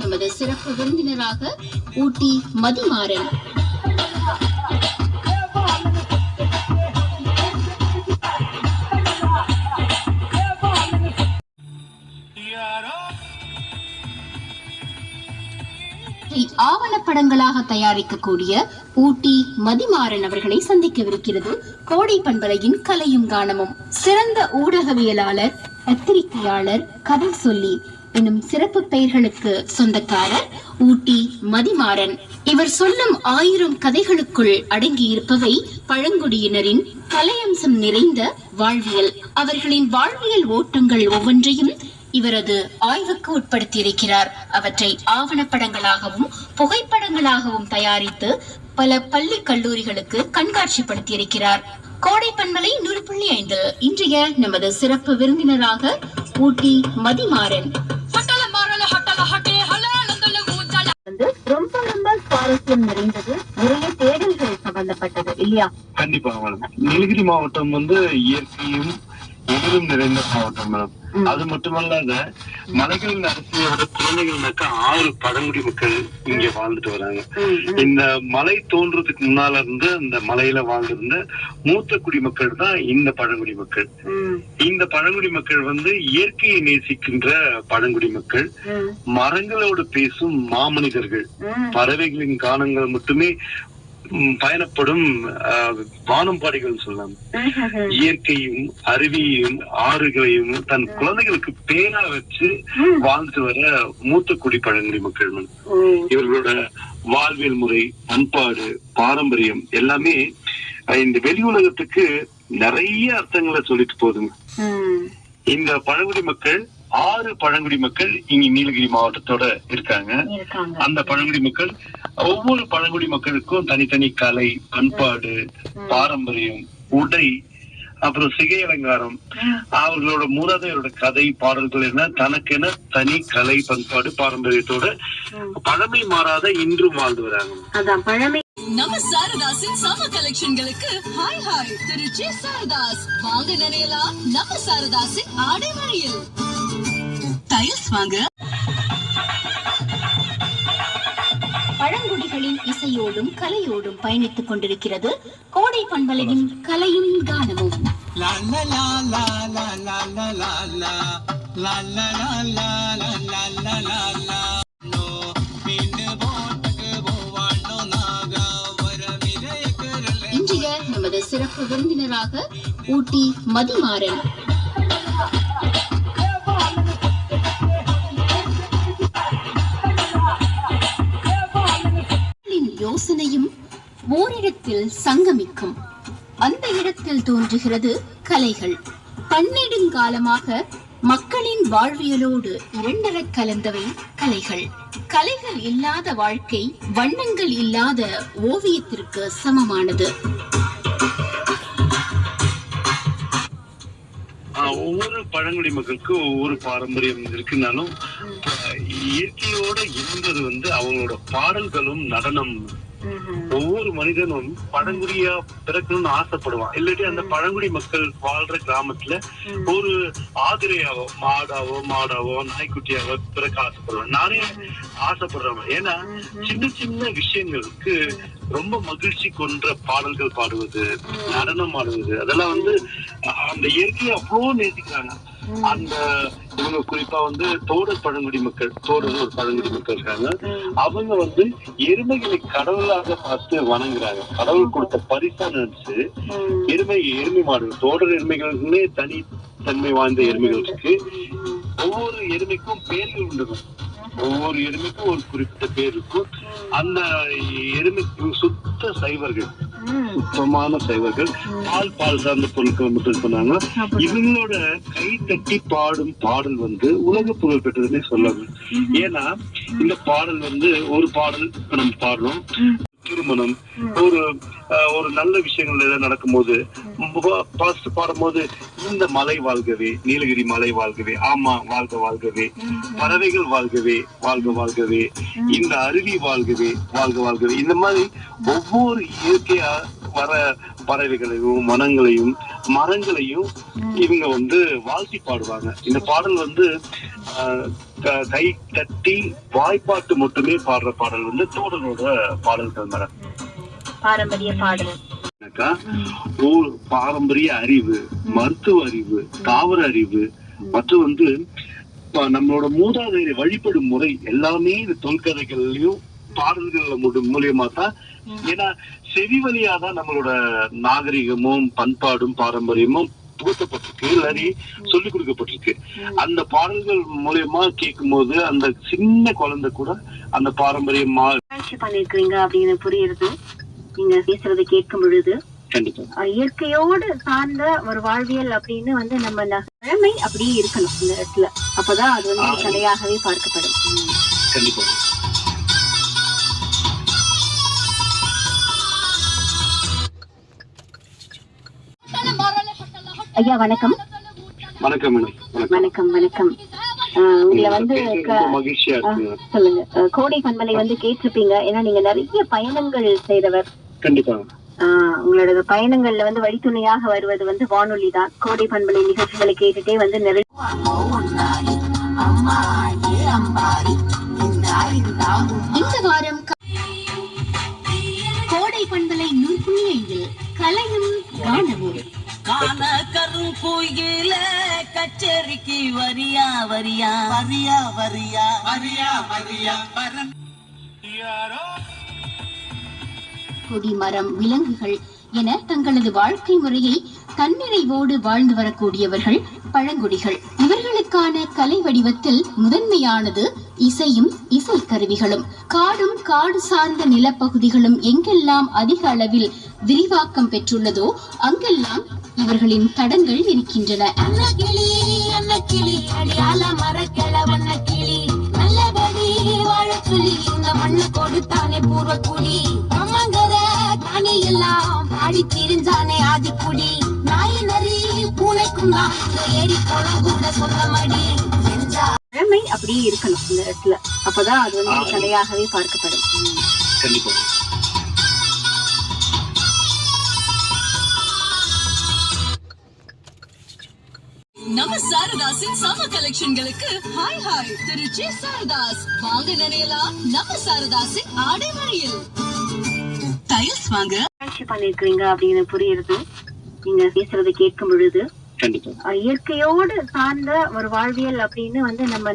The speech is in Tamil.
நமது சிறப்பு விருந்தினராக ஊட்டி மதிமாறன். ஆவணப்படங்களாக தயாரிக்கக்கூடிய ஊட்டி மதிமாறன் அவர்களை சந்திக்கவிருக்கிறது கோடை பண்பலையின் கலையும் கானமும். சிறந்த ஊடகவியலாளர் பத்திரிகையாளர் கதை சொல்லி எனும் சிறப்பு பெயர்களுக்கு சொந்தக்காரர் ஊட்டி மதிமாறன். இவர் சொல்லும் ஆயிரம் கதைகளுக்குள் அடங்கி இருப்பவை பழங்குடியினரின் கலையம்சம் நிறைந்த வாழ்வியல். அவர்களின் வாழ்வியல் ஓட்டங்கள் ஒவ்வொன்றையும் இவரது ஆய்வுக்கு உட்படுத்தியிருக்கிறார். அவற்றை ஆவணப்படங்களாகவும் புகைப்படங்களாகவும் தயாரித்து பல பள்ளி கல்லூரிகளுக்கு கண்காட்சிப்படுத்தியிருக்கிறார். கோடை பண்பலை நூறு புள்ளி ஐந்து இன்றைய நமது சிறப்பு விருந்தினராக ஊட்டி மதிமாறன். சுவாரஸ்யம் நிறைந்தது நிறைய தேடல்கள் சம்பந்தப்பட்டது இல்லையா? கண்டிப்பா நீலகிரி மாவட்டம் வந்து இயற்கையும் எதிரும் நிறைந்த மாவட்டம் மேடம். அது மட்டுமல்லாத மலைகளின் அரசியோட குழந்தைகள்னாக்கா ஆறு பழங்குடி மக்கள் இங்க வாழ்ந்துட்டு வராங்க. இந்த மலை தோன்றதுக்கு முன்னால இருந்து அந்த மலையில வாழ்ந்திருந்த மூத்த குடிமக்கள் தான் இந்த பழங்குடி மக்கள். இந்த பழங்குடி மக்கள் வந்து இயற்கையை நேசிக்கின்ற பழங்குடி மக்கள். மரங்களோடு பேசும் மாமனிதர்கள். பறவைகளின் கானங்கள் மட்டுமே பயணப்படும் வானம்பாடிகள் சொல்லலாம். இயற்கையும் அருவியையும் ஆறுகளையும் தன் குழந்தைகளுக்கு பேரா வச்சு வாழ்ந்துட்டு வர மூத்த குடி பழங்குடி மக்கள். இவர்களோட வாழ்வியல் முறை பண்பாடு பாரம்பரியம் எல்லாமே இந்த வெளி உலகத்துக்கு நிறைய அர்த்தங்களை சொல்லிட்டு போகுதுங்க இந்த பழங்குடி மக்கள் ஆறு பழங்குடி மக்கள் இங்க நீலகிரி மாவட்டத்தோட இருக்காங்க. அந்த பழங்குடி மக்கள் ஒவ்வொரு பழங்குடி மக்களுக்கும் தனித்தனி கலை பண்பாடு பாரம்பரியம் உடை அப்புறம் சிகை அலங்காரம். அவர்களோட மூதாதையரோட கதை பாடல்கள் என்ன தனக்கென தனி கலை பண்பாடு பாரம்பரியத்தோட பழமை மாறாத இன்றும் வாழ்ந்து வராங்க. அதான் பழமை. நம்ம சாரதாசின் சம கலெக்ஷன்களுக்கு ஹாய் ஹாய் திருச்சி சாரதாஸ். வாங்க நினையலாம் நம்ம சாரதாசின் ஆடை டைல்ஸ் வாங்க பழங்குடிகளின் இசையோடும் கலையோடும் பயணித்துக் கொண்டிருக்கிறது கோடை பண்பலையின் கலையும் கானமும் இன்றைய நமது சிறப்பு விருந்தினராக ஊட்டி மதிமாறன் யோசனையும் ஓரிடத்தில் சங்கமிக்கும். அந்த இடத்தில் தோன்றுகிறது கலைகள். பன்னெடுங்காலமாக மக்களின் வாழ்வியலோடு இரண்டரக் கலந்தவை கலைகள். கலைகள் இல்லாத வாழ்க்கை வண்ணங்கள் இல்லாத ஓவியத்திற்கு சமமானது. ஒவ்வொரு பழங்குடி மக்களுக்கும் ஒவ்வொரு பாரம்பரியம் இருக்குனாலும் இயற்கையோட இருந்தது வந்து அவங்களோட பாடல்களும் நடனம். ஒவ்வொரு மனிதனும் பழங்குடியா பிறக்கணும்னு ஆசைப்படுவான். இல்லாட்டி அந்த பழங்குடி மக்கள் வாழ்ற கிராமத்துல ஒரு ஆதிரையாவோ மாடாவோ மாடாவோ நாய்க்குட்டியாவோ பிறக்க ஆசைப்படுவான் நானே ஆசைப்படுறவன். ஏன்னா சின்ன சின்ன விஷயங்களுக்கு ரொம்ப மகிழ்ச்சி கொன்ற பாடல்கள் பாடுவது நடனம் ஆடுவது அதெல்லாம் வந்து அந்த இயற்கையை அவ்வளோ நேசிக்கிறாங்க. அந்த இவங்க குறிப்பா வந்து தோடர் பழங்குடி மக்கள் தோடர் ஒரு பழங்குடி மக்கள் இருக்காங்க. அவங்க வந்து எருமைகளை கடவுளாக பார்த்து வணங்குறாங்க. கடவுள் கொடுத்த பரிசா நினைச்சு எருமை எருமை மாடுகள் தோடர் எருமைகளுக்குன்னே தனி தன்மை வாய்ந்த எருமைகள் இருக்கு. ஒவ்வொரு எருமைக்கும் பேர்கள் உண்டு. ஒவ்வொரு எருமைக்கும் ஒரு குறிப்பிட்ட பேர் இருக்கும். அந்த எருமைக்கு சுத்த சைவர்கள். சுத்தமான சைவர்கள். பால் பால் சார்ந்த பொருட்கள் மட்டும் சொன்னாங்க இவங்களோட கை தட்டி பாடும் பாடல் வந்து உலக புகழ் பெற்றதுன்னே சொல்லலாம். ஏன்னா இந்த பாடல் வந்து ஒரு பாடல் நம்ம பாடுறோம். திருமணம் ஒரு ஒரு நல்ல விஷயங்கள் ஏதாவது நடக்கும்போது ஃபர்ஸ்ட் பாடும்போது இந்த மலை வாழ்கவே நீலகிரி மலை வாழ்கவே ஆமா வாழ்க வாழ்கவே பறவைகள் வாழ்கவே வாழ்க வாழ்கவே இந்த அருவி வாழ்கவே வாழ்க வாழ்கவே. இந்த மாதிரி ஒவ்வொரு இயற்கையா வர பறவைகளையும் மனங்களையும் மரங்களையும் இவங்க வந்து வாழ்த்தி பாடுவாங்க. இந்த பாடல் வந்து ஆஹ், க- கை தட்டி வாய்ப்பாட்டு மட்டுமே பாடுற பாடல் வந்து தோடனோட பாடல்கள் மேடம். பாரம்பரிய பாடல். என்னக்கா, ஊர் பாரம்பரிய அறிவு மருத்துவ அறிவு தாவர அறிவு மற்றும் வந்து நம்மளோட மூதாதையரை வழிபடும் முறை எல்லாமே இந்த தொல்கதைகள்லயும் பாடல்கள் மூலியமா தான். ஏன்னா செவி வழியா தான் நம்மளோட நாகரிகமும் பண்பாடும் பாரம்பரியமும் புகுத்தப்பட்டிருக்கு. இல்லாட்டி சொல்லிக் கொடுக்கப்பட்டிருக்கு. அந்த பாடல்கள் மூலியமா கேட்கும்போது அந்த சின்ன குழந்தை கூட அந்த பாரம்பரியமா பண்ணிருக்கீங்க அப்படின்னு புரியுது நீங்க பேசுறதை கேட்கும் பொழுது இயற்கையோடு சார்ந்த ஒரு வாழ்வியல் அப்படின்னு வந்து நம்ம பழமை அப்படியே இருக்கணும் இந்த இடத்துல. அப்பதான் அது வந்து ஒரு கலையாகவே பார்க்கப்படும். கண்டிப்பா. ஐயா வணக்கம். வணக்கம் மேடம். வணக்கம். வணக்கம் உங்களை வந்து சொல்லுங்க. கோடை பண்பலை வந்து கேட்டிருப்பீங்க. ஏன்னா நீங்க நிறைய பயணங்கள் செய்தவர். கண்டிப்பா. உங்களோட பயணங்கள்ல வந்து வழித்துணையாக வருவது வந்து வானொலி தான் கோடை பண்பலை நிகழ்ச்சிகளை கேட்டுட்டே வந்து நிறைய இந்த வாரம் கோடை பண்பலை ஐந்தில் கலையும் காணவும். காண கருங்குயில கச்சேரிக்கு வரியா வரியா? வரியா வரியா வரியா வரியா கொடி மரம் விலங்குகள் என தங்களது வாழ்க்கை முறையை தன்னிறைவோடு வாழ்ந்து வரக்கூடியவர்கள் பழங்குடிகள். இவர்களுக்கான கலை வடிவத்தில் முதன்மையானது இசையும் இசை கருவிகளும் காடும் காடு சார்ந்த நிலப்பகுதிகளும் எங்கெல்லாம் அதிக அளவில் விரிவாக்கம் பெற்றுள்ளதோ அங்கெல்லாம் இவர்களின் தடங்கள் இருக்கின்றன. கிளி நல்லபடி வாழ சொல்லி இந்த மண்ணு கொடுத்தானே பூர்வ குடி பாடி திரிஞ்சானே ஆதிக்குடி? நாய் நரி பூனைக்கும் தான். ஏரி குளம் கூட சொந்தமடி செஞ்சா பழமை அப்படியே இருக்கணும் இந்த இடத்துல. அப்பதான் அது வந்து கலையாகவே பார்க்கப்படும். கண்டிப்பா நம்ம சாரதாசின் சம கலெக்ஷன்களுக்கு ஹாய் ஹாய் திருச்சி சாரதாஸ். வாங்க நினையலாம். நம்ம சாரதாசின் ஆடை டைல்ஸ் வாங்க. ஆராய்ச்சி பண்ணிருக்கீங்க அப்படின்னு புரியுது நீங்க பேசுறதை கேட்கும் பொழுது இயற்கையோடு சார்ந்த ஒரு வாழ்வியல் அப்படின்னு வந்து நம்ம